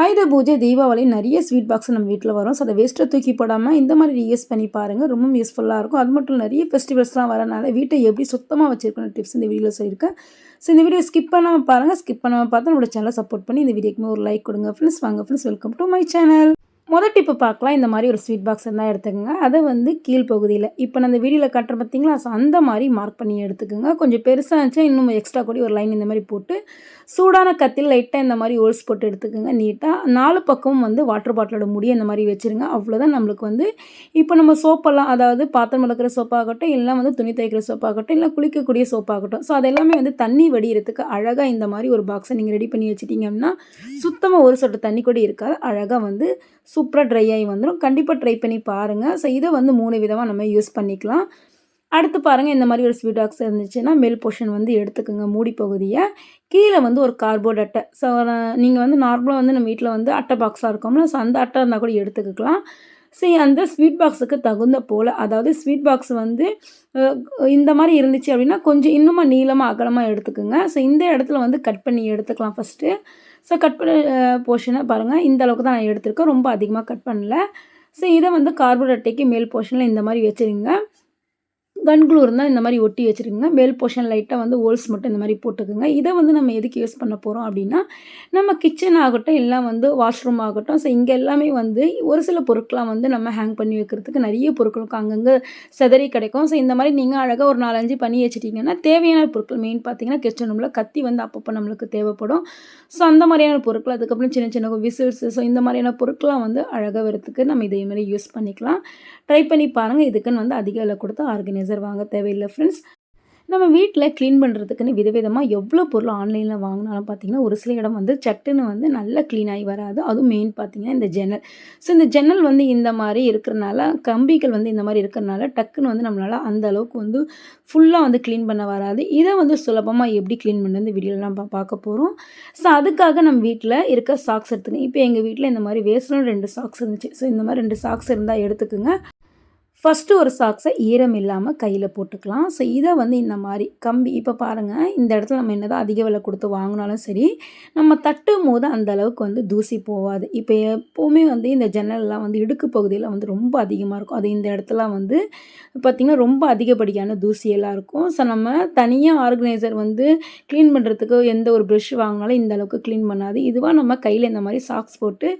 ஆயுத பூஜை தீபாவளி நிறைய ஸ்வீட் பாக்ஸ் நம்ம வீட்டில் வரும். ஸோ அதை வேஸ்ட்டை தூக்கி போடாமல் இந்த மாதிரி யூஸ் பண்ணி பாருங்கள் ரொம்ப யூஸ்ஃபுல்லாக இருக்கும். அது மட்டும் நிறைய ஃபெஸ்டிவல்ஸ்லாம் வரனால வீட்டை எப்படி சுத்தமாக வச்சுருக்கணும் டிப்ஸ் இந்த வீடியோவில் சொல்லியிருக்கேன். ஸோ இந்த வீடியோ ஸ்கிப் பண்ணாமல் பாருங்கள் ஸ்கிப் பண்ணாமல் பார்த்து நம்மளோட சேனலை சப்போர்ட் பண்ணி இந்த வீடியோக்குமே ஒரு லைக் கொடுங்க. ஃப்ரெண்ட்ஸ் வாங்க. Friends welcome to my channel முதல் டிப்பு பார்க்கலாம். இந்த மாதிரி ஒரு ஸ்வீட் பாக்ஸ் இருந்தால் எடுத்துக்கோங்க. அதை வந்து கீழ்ப்பகுதியில் இப்போ நான் இந்த வீடியோவில் காட்டுற பார்த்தீங்களா ஸோ அந்த மாதிரி மார்க் பண்ணி எடுத்துக்கோங்க. கொஞ்சம் பெருசாக இருந்துச்சு இன்னும் எக்ஸ்ட்ரா கூடி ஒரு லைன் இந்த மாதிரி போட்டு சூடான கத்தில் லைட்டாக இந்த மாதிரி ஹோல்ஸ் போட்டு எடுத்துக்கோங்க. நீட்டாக நாலு பக்கமும் வந்து வாட்டர் பாட்டிலோட முடி இந்த மாதிரி வச்சுருங்க. அவ்வளோதான் நம்மளுக்கு வந்து இப்போ நம்ம சோப்பெல்லாம் அதாவது பாத்திரம் விளக்குற சோப்பாகட்டும் இல்லை வந்து துணி துவைக்கிற சோப்பாகட்டும் இல்லை குளிக்கக்கூடிய சோப்பாகட்டும் ஸோ அதெல்லாமே வந்து தண்ணி வடிகிறதுக்கு அழகாக இந்த மாதிரி ஒரு பாக்ஸை நீங்கள் ரெடி பண்ணி வச்சுட்டீங்க அப்படின்னா சுத்தமாக ஒரு சொட்டு தண்ணி கூட இருக்காது. அழகாக வந்து சூப்பராக ட்ரை ஆகி வந்துடும் கண்டிப்பாக ட்ரை பண்ணி பாருங்கள் ஸோ இதை வந்து மூணு விதமாக நம்ம யூஸ் பண்ணிக்கலாம். அடுத்து பாருங்கள் இந்த மாதிரி ஒரு ஸ்வீட் பாக்ஸ் இருந்துச்சுன்னா மேல் போர்ஷன் வந்து எடுத்துக்கோங்க. மூடி பகுதியை. கீழே வந்து ஒரு கார்போர்ட் அட்டை. ஸோ நீங்கள் வந்து நார்மலாக வந்து நம்ம வீட்டில் வந்து அட்டை பாக்ஸாக இருக்கோம்ல ஸோ அந்த அட்டை இருந்தால் கூட எடுத்துக்கலாம். ஸோ அந்த ஸ்வீட் பாக்ஸுக்கு தகுந்த போல் அதாவது ஸ்வீட் பாக்ஸ் வந்து இந்த மாதிரி இருந்துச்சு அப்படின்னா கொஞ்சம் இன்னுமா நீளமாக அகலமாக எடுத்துக்கோங்க. ஸோ இந்த இடத்துல வந்து கட் பண்ணி எடுத்துக்கலாம் ஃபஸ்ட்டு ஸோ கட் பண்ண போர்ஷனை பாருங்கள் இந்த அளவுக்கு தான் நான் எடுத்திருக்கேன். ரொம்ப அதிகமாக கட் பண்ணல. ஸோ இதை வந்து கார்போர்ட் அட்டைக்கு மேல் போர்ஷனில் இந்த மாதிரி வச்சுருங்க. கன்க்ளூர் இருந்தால் இந்த மாதிரி ஒட்டி வச்சுருக்குங்க. மேல் போர்ஷன் லைட்டாக வந்து ஹோல்ஸ் மட்டும் இந்த மாதிரி போட்டுக்குங்க. இதை வந்து நம்ம எதுக்கு யூஸ் பண்ண போகிறோம் அப்படின்னா நம்ம கிச்சன் ஆகட்டும் எல்லாம் வந்து வாஷ்ரூம் ஆகட்டும் ஸோ இங்கே எல்லாமே வந்து ஒரு சில பொருட்களாக வந்து நம்ம ஹேங் பண்ணி வைக்கிறதுக்கு நிறைய பொருட்களுக்கு அங்கங்கே செதறி கிடைக்கும். ஸோ இந்த மாதிரி நீங்கள் அழகாக ஒரு நாலஞ்சு பண்ணி வச்சிட்டிங்கன்னா தேவையான பொருட்கள் மெயின் பார்த்தீங்கன்னா கிச்சன் ரூமில் கத்தி வந்து அப்பப்போ நம்மளுக்கு தேவைப்படும். ஸோ அந்த மாதிரியான பொருட்கள் அதுக்கப்புறம் சின்ன சின்ன விசில்ஸ் ஸோ இந்த மாதிரியான பொருட்கள்லாம் வந்து அழகாக வரத்துக்கு நம்ம இதே மாதிரி யூஸ் பண்ணிக்கலாம். ட்ரை பண்ணி பாருங்கள் இதுக்குன்னு வந்து அதிக விலை கொடுத்து ஆர்கனைசர் வாங்க தேவையில்லை ஃப்ரெண்ட்ஸ் நம்ம வீட்டில் க்ளீன் பண்ணுறதுக்குன்னு விதவிதமாக எவ்வளோ பொருள் ஆன்லைனில் வாங்கினாலும் பார்த்திங்கன்னா ஒரு சில இடம் வந்து சட்டுன்னு வந்து நல்லா க்ளீன் ஆகி வராது. அதுவும் மெயின் பார்த்திங்கன்னா இந்த ஜன்னல். ஸோ இந்த ஜன்னல் வந்து இந்த மாதிரி இருக்கிறனால கம்பிகள் வந்து இந்த மாதிரி இருக்கிறனால டக்குன்னு வந்து நம்மளால் அந்த அளவுக்கு வந்து ஃபுல்லாக வந்து க்ளீன் பண்ண வராது. இதை வந்து சுலபமாக எப்படி க்ளீன் பண்ணுறது இந்த வீடியோவில் நம்ம பார்க்க போகிறோம் ஸோ அதுக்காக நம்ம வீட்டில் இருக்க சாக்ஸ் எடுத்துக்கோங்க. இப்போ எங்கள் வீட்டில் இந்த மாதிரி வேஸ்ட்டும் ரெண்டு சாக்ஸ் இருந்துச்சு. ஸோ இந்த மாதிரி ரெண்டு சாக்ஸ் இருந்தால் எடுத்துக்கோங்க. ஃபஸ்ட்டு ஒரு சாக்ஸை ஈரம் இல்லாமல் கையில் போட்டுக்கலாம். ஸோ இதை வந்து இந்த மாதிரி கம்பி இப்போ பாருங்கள் இந்த இடத்துல நம்ம என்ன தான் அதிக விலை கொடுத்து வாங்கினாலும் சரி நம்ம தட்டும் போது அந்த அளவுக்கு வந்து தூசி போகாது இப்போ எப்போவுமே வந்து இந்த ஜன்னல்லாம் வந்து இடுக்கு பகுதியில் வந்து ரொம்ப அதிகமாக இருக்கும். அது இந்த இடத்துல வந்து பார்த்திங்கன்னா ரொம்ப அதிகப்படியான தூசியெல்லாம் இருக்கும். ஸோ நம்ம தனியாக ஆர்கனைசர் வந்து க்ளீன் பண்ணுறதுக்கு எந்த ஒரு ப்ரெஷ் வாங்கினாலும் இந்த அளவுக்கு க்ளீன் பண்ணாது. இதுவாக நம்ம கையில் இந்த மாதிரி சாக்ஸ் போட்டு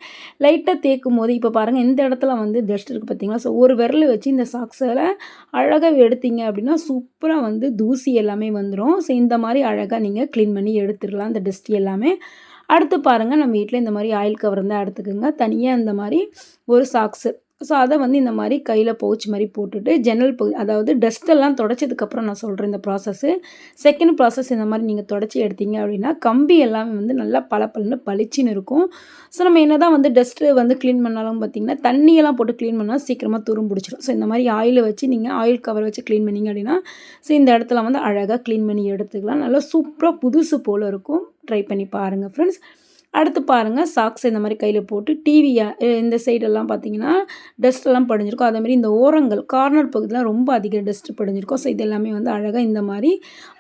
லைட்டாக தேய்க்கும் போது இப்போ பாருங்கள் இந்த இடத்துல வந்து டஸ்ட் இருக்குது பார்த்திங்களா ஸோ ஒரு விரல் வச்சு இந்த சாக்ஸில் அழகாக எடுத்தீங்க அப்படின்னா சூப்பராக வந்து தூசி எல்லாமே வந்துடும் ஸோ இந்த மாதிரி அழகாக நீங்கள் க்ளீன் பண்ணி எடுத்துடலாம் இந்த டஸ்ட் எல்லாமே. அடுத்து பாருங்கள் நம்ம வீட்டில் இந்த மாதிரி ஆயில் கவர் இருந்தால் எடுத்துக்கோங்க. தனியாக இந்த மாதிரி ஒரு சாக்ஸு. ஸோ அதை வந்து இந்த மாதிரி கையில் பவுச் மாதிரி போட்டுட்டு ஜன்னல் பகு அதாவது டஸ்ட்டெல்லாம் தொடச்சதுக்கப்புறம் நான் சொல்கிறேன் இந்த ப்ராசஸ்ஸு செகண்ட் ப்ராசஸ் இந்த மாதிரி நீங்கள் தொடச்சி எடுத்தீங்க அப்படின்னா கம்பி எல்லாமே வந்து நல்லா பளபளன்னு பளிச்சின்னு இருக்கும். ஸோ நம்ம என்ன தான் வந்து டஸ்ட்டு வந்து க்ளீன் பண்ணாலும் பார்த்திங்கன்னா தண்ணியெல்லாம் போட்டு க்ளீன் பண்ணால் சீக்கிரமாக துரும் பிடிச்சிடும் ஸோ இந்த மாதிரி ஆயில் வச்சு நீங்கள் ஆயில் கவர் வச்சு க்ளீன் பண்ணிங்க அப்படின்னா ஸோ இந்த இடத்துல வந்து அழகாக க்ளீன் பண்ணி எடுத்துக்கலாம். நல்லா சூப்பராக புதுசு போல் இருக்கும். ட்ரை பண்ணி பாருங்கள் ஃப்ரெண்ட்ஸ் அடுத்து பாருங்கள் சாக்ஸ் இந்த மாதிரி கையில் போட்டு டிவியை இந்த சைடெல்லாம் பார்த்தீங்கன்னா டஸ்ட்டெல்லாம் படிஞ்சிருக்கும். அதேமாதிரி இந்த ஓரங்கள் கார்னர் பகுதியில் ரொம்ப அதிக டஸ்ட் படிஞ்சிருக்கும். ஸோ இது எல்லாமே வந்து அழகாக இந்த மாதிரி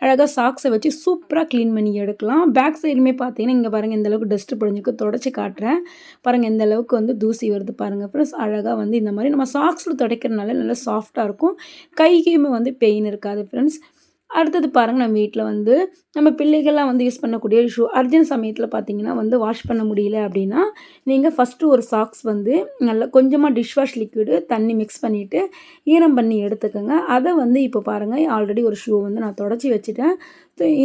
அழகாக சாக்ஸை வச்சு சூப்பராக க்ளீன் பண்ணி எடுக்கலாம். பேக் சைடுமே பார்த்தீங்கன்னா இங்கே பாருங்கள் எந்தளவுக்கு டஸ்ட்டு படிஞ்சிருக்கு. தொடச்சி காட்டுறேன். பாருங்கள் எந்த அளவுக்கு வந்து தூசி வருது பாருங்கள் ப்ளஸ் அழகாக வந்து இந்த மாதிரி நம்ம சாக்ஸில் துடைக்கிறனால நல்லா சாஃப்டாக இருக்கும். கைக்குமே வந்து பெயின் இருக்காது ஃப்ரெண்ட்ஸ் அடுத்தது பாருங்கள் நம்ம வீட்டில் வந்து நம்ம பிள்ளைகள்லாம் வந்து யூஸ் பண்ணக்கூடிய ஷூ அர்ஜென்ட் சமயத்தில் பார்த்தீங்கன்னா வந்து வாஷ் பண்ண முடியல அப்படின்னா நீங்கள் ஃபஸ்ட்டு ஒரு சாக்ஸ் வந்து நல்லா கொஞ்சமாக டிஷ் வாஷ் லிக்விடு தண்ணி மிக்ஸ் பண்ணிவிட்டு ஈரம் பண்ணி எடுத்துக்கோங்க. அதை வந்து இப்போ பாருங்கள் ஆல்ரெடி ஒரு ஷூவை வந்து நான் தொடச்சி வச்சுட்டேன்.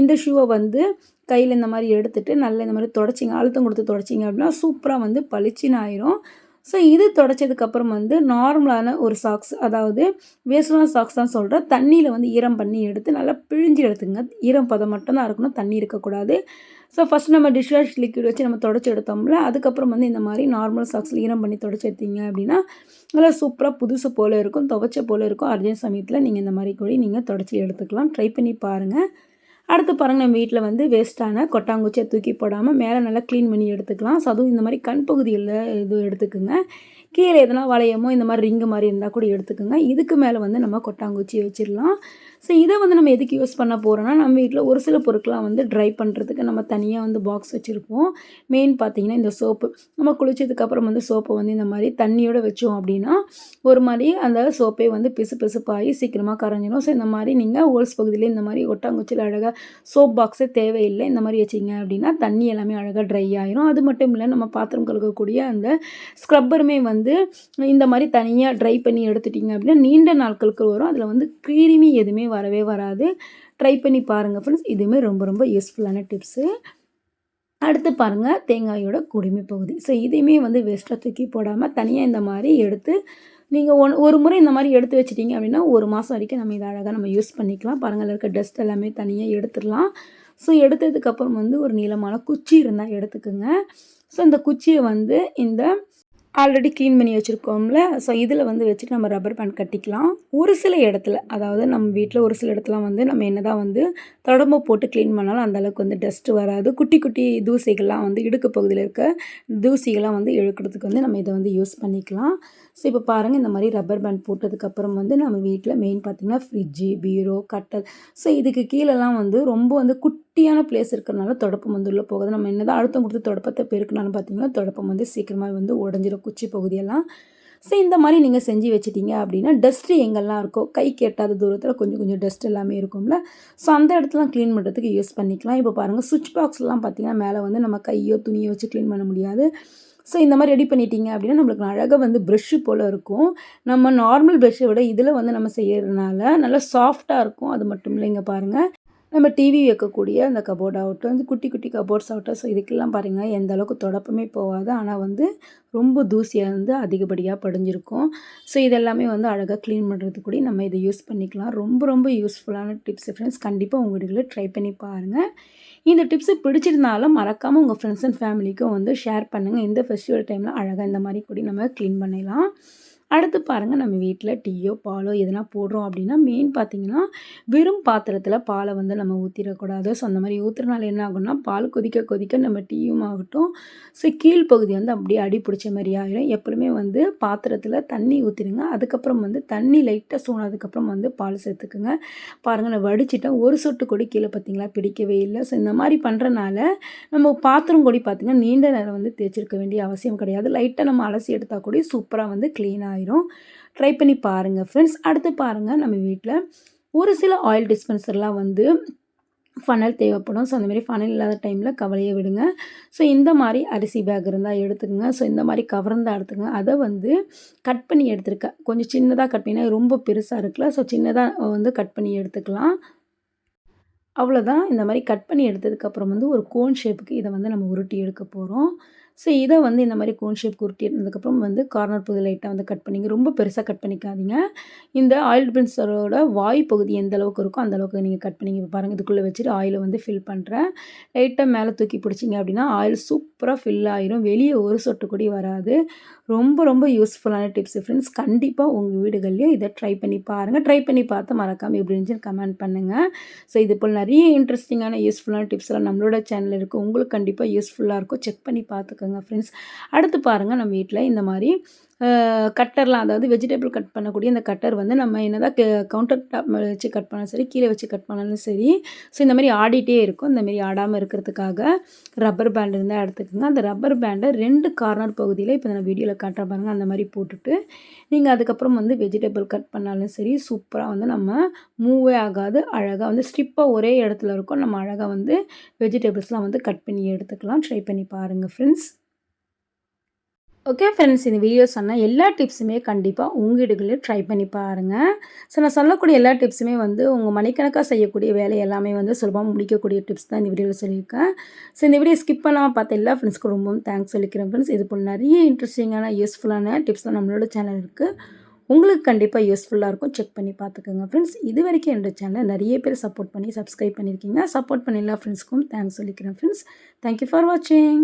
இந்த ஷூவை வந்து கையில் இந்த மாதிரி எடுத்துகிட்டு நல்லா இந்த மாதிரி தொடச்சிங்க அழுத்தம் கொடுத்து தொடச்சிங்க அப்படின்னா சூப்பராக வந்து பளிச்சின்னு ஆயிரும். ஸோ இது தொடச்சதுக்கப்புறம் வந்து நார்மலான ஒரு சாக்ஸ் அதாவது வேஸ்டான சாக்ஸ் தான் சொல்கிறேன் தண்ணியில் வந்து ஈரம் பண்ணி எடுத்து நல்லா பிழிஞ்சு எடுத்துங்க. ஈரம் பதம் மட்டும்தான் இருக்கணும். தண்ணி இருக்கக்கூடாது. ஸோ ஃபஸ்ட் நம்ம டிஷ்வாஷ் லிக்விட் வச்சு நம்ம தொடச்சி எடுத்தோம்ல அதுக்கப்புறம் வந்து இந்த மாதிரி நார்மல் சாக்ஸில் ஈரம் பண்ணி தொடச்சி எடுத்தீங்க அப்படின்னா நல்லா சூப்பராக புதுசு போல் இருக்கும் துவைச்ச போல் இருக்கும். அர்ஜென்ட் சமயத்தில் நீங்கள் இந்த மாதிரி கூட நீங்கள் தொடச்சி எடுத்துக்கலாம். ட்ரை பண்ணி பாருங்கள் அடுத்து பாருங்கள் நம்ம வீட்டில் வந்து வேஸ்ட்டான கொட்டாங்குச்சியை தூக்கி போடாமல் மேலே நல்லா க்ளீன் பண்ணி எடுத்துக்கலாம். ஸோ அதுவும் இந்த மாதிரி கண் பகுதியில் இது எடுத்துக்குங்க. கீழே எதனா வளையமோ இந்த மாதிரி ரிங்கு மாதிரி இருந்தால் கூட எடுத்துக்கோங்க. இதுக்கு மேலே வந்து நம்ம கொட்டாங்குச்சி வச்சிடலாம். ஸோ இதை வந்து நம்ம எதுக்கு யூஸ் பண்ண போகிறோம்னா நம்ம வீட்டில் ஒரு சில பொருட்கள்லாம் வந்து ட்ரை பண்ணுறதுக்கு நம்ம தனியாக வந்து பாக்ஸ் வச்சுருப்போம். மெயின் பார்த்தீங்கன்னா இந்த சோப்பு நம்ம குளிச்சதுக்கப்புறம் வந்து சோப்பை வந்து இந்த மாதிரி தண்ணியோடு வச்சோம் அப்படின்னா ஒரு மாதிரி அந்த சோப்பே வந்து பிசு பிசுப்பாகி சீக்கிரமாக கரைஞ்சிடும் ஸோ இந்த மாதிரி நீங்கள் ஹோல்ஸ் பகுதியில் இந்த மாதிரி ஒட்டாங்குச்சியில் அழகாக சோப் பாக்ஸே தேவையில்லை இந்த மாதிரி வச்சிங்க அப்படின்னா தண்ணி எல்லாமே அழகாக ட்ரை ஆகிரும் அது மட்டும் இல்லை நம்ம பாத்திரம் கழுகக்கூடிய அந்த ஸ்க்ரப்பருமே வந்து இந்த மாதிரி தனியாக ட்ரை பண்ணி எடுத்துட்டிங்க அப்படின்னா நீண்ட நாட்களுக்கு வரும். அதில் வந்து கிருமி எதுவுமே வரவே வராது. ட்ரை பண்ணி பாருங்கள் ஃப்ரெண்ட்ஸ் இதுவுமே ரொம்ப ரொம்ப யூஸ்ஃபுல்லான டிப்ஸு அடுத்து பாருங்கள் தேங்காயோட குடிமை பகுதி. ஸோ இதையுமே வந்து வேஸ்ட்டாக தூக்கி போடாமல் தனியாக இந்த மாதிரி எடுத்து நீங்கள் ஒன் ஒரு முறை இந்த மாதிரி எடுத்து வச்சிட்டிங்க அப்படின்னா ஒரு மாதம் வரைக்கும் நம்ம இதை அழகாக நம்ம யூஸ் பண்ணிக்கலாம். பாருங்கள் இருக்க டஸ்ட் எல்லாமே தனியாக எடுத்துடலாம். ஸோ எடுத்ததுக்கப்புறம் வந்து ஒரு நீளமான குச்சி இருந்தால் எடுத்துக்கோங்க. ஸோ இந்த குச்சியை வந்து இந்த ஆல்ரெடி க்ளீன் பண்ணி வச்சுருக்கோம்ல. ஸோ இதில் வந்து வச்சுட்டு நம்ம ரப்பர் பேண்ட் கட்டிக்கலாம். ஒரு சில இடத்துல அதாவது நம்ம வீட்டில் ஒரு சில இடத்துலாம் வந்து நம்ம என்ன தான் வந்து தொடம்பு போட்டு க்ளீன் பண்ணாலும் அந்தளவுக்கு வந்து டஸ்ட்டு வராது. குட்டி குட்டி தூசிகள்லாம் வந்து இடுக்கு பகுதியில் இருக்க தூசிகள்லாம் வந்து இழுக்கிறதுக்கு வந்து நம்ம இதை வந்து யூஸ் பண்ணிக்கலாம். ஸோ இப்போ பாருங்கள் இந்த மாதிரி ரப்பர் பேண்ட் போட்டதுக்கப்புறம் வந்து நம்ம வீட்டில் மெயின் பார்த்திங்கன்னா ஃப்ரிட்ஜு பீரோ கட்டல். ஸோ இதுக்கு கீழெல்லாம் வந்து ரொம்ப வந்து குட்டியான பிளேஸ் இருக்கிறனால தொடப்பம் வந்து உள்ளே போகுது. நம்ம என்ன தான் அழுத்தம் கொடுத்து தொடப்பத்தை பெருக்கினாலும் பார்த்திங்கன்னா தொடப்பம் வந்து சீக்கிரமாக வந்து உடஞ்சிடும் குச்சி பகுதியெல்லாம் ஸோ இந்த மாதிரி நீங்கள் செஞ்சு வச்சிட்டிங்க அப்படின்னா டஸ்ட்டு எங்கெல்லாம் இருக்கோ கை கேட்டாத தூரத்தில் கொஞ்சம் கொஞ்சம் டஸ்ட் எல்லாமே இருக்கும்ல. ஸோ அந்த இடத்துலாம் க்ளீன் பண்ணுறதுக்கு யூஸ் பண்ணிக்கலாம். இப்போ பாருங்கள் சுவிட்ச் பாக்ஸ்லாம் பார்த்திங்கன்னா மேலே வந்து நம்ம கையோ துணியோ வச்சு க்ளீன் பண்ண முடியாது. ஸோ இந்த மாதிரி ரெடி பண்ணிட்டீங்க அப்படின்னா நம்மளுக்கு அழகாக வந்து ப்ரெஷ்ஷு போல் இருக்கும். நம்ம நார்மல் ப்ரெஷ்ஷை விட இதில் வந்து நம்ம செய்கிறதுனால நல்லா சாஃப்டாக இருக்கும். அது மட்டும் இல்லைங்க பாருங்கள் நம்ம டிவி வைக்கக்கூடிய அந்த கபோர்ட் ஆகட்டும் இந்த குட்டி குட்டி கபோர்ட்ஸ் ஆகட்டும். ஸோ இதுக்கெல்லாம் பாருங்கள் எந்த அளவுக்கு தொடப்பமே போகாது. ஆனால் வந்து ரொம்ப தூசியாக வந்து அதிகப்படியாக படிஞ்சிருக்கும். ஸோ இதெல்லாமே வந்து அழகாக க்ளீன் பண்ணுறதுக்கு கூட நம்ம இதை யூஸ் பண்ணிக்கலாம். ரொம்ப ரொம்ப யூஸ்ஃபுல்லான டிப்ஸ் ஃப்ரெண்ட்ஸ் கண்டிப்பாக உங்கள் வீடுகளில் ட்ரை பண்ணி பாருங்கள் இந்த டிப்ஸு பிடிச்சிருந்தாலும் மறக்காமல் உங்கள் ஃப்ரெண்ட்ஸ் அண்ட் ஃபேமிலிக்கும் வந்து ஷேர் பண்ணுங்கள் இந்த ஃபெஸ்டிவல் டைமில் அழகாக இந்த மாதிரி கூட நம்ம க்ளீன் பண்ணிடலாம். அடுத்து பாருங்கள் நம்ம வீட்டில் டீயோ பாலோ எதனா போடுறோம் அப்படின்னா மெயின் பார்த்திங்கன்னா வெறும் பாத்திரத்தில் பாலை வந்து நம்ம ஊற்றிடக்கூடாது ஸோ அந்த மாதிரி ஊற்றுறனால என்ன ஆகும்னா பால் கொதிக்க கொதிக்க நம்ம டீயும் ஆகட்டும். ஸோ கீழ்ப்பகுதி வந்து அப்படியே அடி பிடிச்ச மாதிரி ஆகிடும் எப்பவுமே வந்து பாத்திரத்தில் தண்ணி ஊற்றிடுங்க அதுக்கப்புறம் வந்து தண்ணி லைட்டாக சூனதுக்கப்புறம் வந்து பால் சேர்த்துக்குங்க. பாருங்கள் நான் வடிச்சிட்டேன். ஒரு சொட்டு கொடி கீழே பார்த்திங்களா பிடிக்கவே இல்லை. ஸோ இந்த மாதிரி பண்ணுறனால நம்ம பாத்திரம் கொடி பார்த்திங்கன்னா நீண்ட நேரம் வந்து தேய்ச்சிருக்க வேண்டிய அவசியம் கிடையாது. லைட்டாக நம்ம அலசி எடுத்தால் கூட சூப்பராக வந்து க்ளீன் ஆகிடும் ஆயிரும். ட்ரை பண்ணி பாருங்கள் ஃப்ரெண்ட்ஸ் அடுத்து பாருங்கள் நம்ம வீட்டில் ஒரு சில ஆயில் டிஸ்பென்சர்லாம் வந்து ஃபனல் தேவைப்படும். ஸோ அந்தமாரி ஃபனல் இல்லாத டைமில் கவலையை விடுங்க. ஸோ இந்த மாதிரி அரிசி பேக் இருந்தால் எடுத்துக்கோங்க. ஸோ இந்த மாதிரி கவர்ந்தால் இருந்தால் எடுத்துக்கோங்க. அதை வந்து கட் பண்ணி எடுத்துருக்கேன் கொஞ்சம் சின்னதாக கட் பண்ணி ரொம்ப பெருசாக இருக்குல்ல. ஸோ சின்னதாக வந்து கட் பண்ணி எடுத்துக்கலாம். அவ்வளோதான் இந்த மாதிரி கட் பண்ணி எடுத்ததுக்கப்புறம் வந்து ஒரு கோன் ஷேப்புக்கு இதை வந்து நம்ம உருட்டி எடுக்க போகிறோம் ஸோ இதை வந்து இந்த மாதிரி கோன் ஷேப் குருட்டி வந்து கார்னர் பகுதி லைட்டாக வந்து கட் பண்ணிங்க. ரொம்ப பெருசாக கட் பண்ணிக்காதீங்க. இந்த ஆயில் பிரின்சரோட வாய் பகுதி எந்த அளவுக்கு இருக்கோ அந்த அளவுக்கு நீங்கள் கட் பண்ணிங்க. இப்போ பாருங்கள் இதுக்குள்ளே வச்சுட்டு ஆயிலை வந்து ஃபில் பண்ணுறேன் லைட்டாக மேலே தூக்கி பிடிச்சிங்க அப்படின்னா ஆயில் சூப்பராக ஃபில் ஆயிரும். வெளியே ஒரு சொட்டு கூட வராது. ரொம்ப ரொம்ப யூஸ்ஃபுல்லான டிப்ஸ் ஃப்ரெண்ட்ஸ் கண்டிப்பாக உங்கள் வீடுகள்லேயும் இதை ட்ரை பண்ணி பாருங்கள் ட்ரை பண்ணி பார்த்து மறக்காமல் எப்படி இருந்துச்சுன்னு கமெண்ட் பண்ணுங்கள் ஸோ இது போல் நிறைய இன்ட்ரெஸ்டிங்கான யூஸ்ஃபுல்லான டிப்ஸ்லாம் நம்மளோட சேனல் இருக்குது உங்களுக்கு கண்டிப்பாக யூஸ்ஃபுல்லாக இருக்கும். செக் பண்ணி பார்த்துக்கோங்க. பாருங்கள் ஃப்ரெண்ட்ஸ் அடுத்து பாருங்கள் நம்ம வீட்டில் இந்த மாதிரி கட்டர்லாம் அதாவது வெஜிடபிள் கட் பண்ணக்கூடிய இந்த கட்டர் வந்து நம்ம என்ன தான் கவுண்டர் டாப் வச்சு கட் பண்ணாலும் சரி கீழே வச்சு கட் பண்ணாலும் சரி ஸோ இந்த மாதிரி ஆடிட்டே இருக்கும். இந்த மாதிரி ஆடாமல் இருக்கிறதுக்காக ரப்பர் பேண்ட் இருந்தால் எடுத்துக்கோங்க. அந்த ரப்பர் பேண்டை ரெண்டு கார்னர் பகுதியில் இப்போ நான் வீடியோவில் காட்டுற பாருங்கள் அந்த மாதிரி போட்டுட்டு நீங்கள் அதுக்கப்புறம் வந்து வெஜிடபிள் கட் பண்ணாலும் சரி சூப்பராக வந்து நம்ம மூவே ஆகாது. அழகாக வந்து ஸ்டிப்பாக ஒரே இடத்துல இருக்கும். நம்ம அழகாக வந்து வெஜிடபிள்ஸ்லாம் வந்து கட் பண்ணி எடுத்துக்கலாம். ட்ரை பண்ணி பாருங்கள் ஃப்ரெண்ட்ஸ் ஓகே ஃப்ரெண்ட்ஸ் இந்த வீடியோ சொன்னால் எல்லா டிப்ஸுமே கண்டிப்பாக உங்கள் வீடுகளில் ட்ரை பண்ணி பாருங்கள் ஸோ நான் சொல்லக்கூடிய எல்லா டிப்ஸுமே வந்து உங்கள் மணிக்கணக்காக செய்யக்கூடிய வேலை எல்லாமே வந்து சுலபமாக முடிக்கக்கூடிய டிப்ஸ் தான் இந்த வீடியோவில் சொல்லியிருக்கேன். ஸோ இந்த வீடியோ ஸ்கிப் பண்ணாமல் பார்த்த எல்லா ஃப்ரெண்ட்ஸ்க்கு ரொம்பவும் தேங்க்ஸ் சொல்லிக்கிறேன் ஃப்ரெண்ட்ஸ் இது போல் நிறைய இன்ட்ரெஸ்டிங்கான யூஸ்ஃபுல்லான டிப்ஸ் தான் நம்மளோட சேனல் இருக்குது உங்களுக்கு கண்டிப்பாக யூஸ்ஃபுல்லாக இருக்கும். செக் பண்ணி பார்த்துக்கோங்க ஃப்ரெண்ட்ஸ் இது வரைக்கும் என்னோட சேனலை நிறைய பேர் சப்போர்ட் பண்ணி சப்ஸ்கிரைப் பண்ணியிருக்கீங்க. சப்போர்ட் பண்ணி எல்லா ஃப்ரெண்ட்ஸ்க்கும் தேங்க்ஸ் சொல்லிக்கிறேன் ஃப்ரெண்ட்ஸ் தேங்க்யூ ஃபார் வாட்சிங்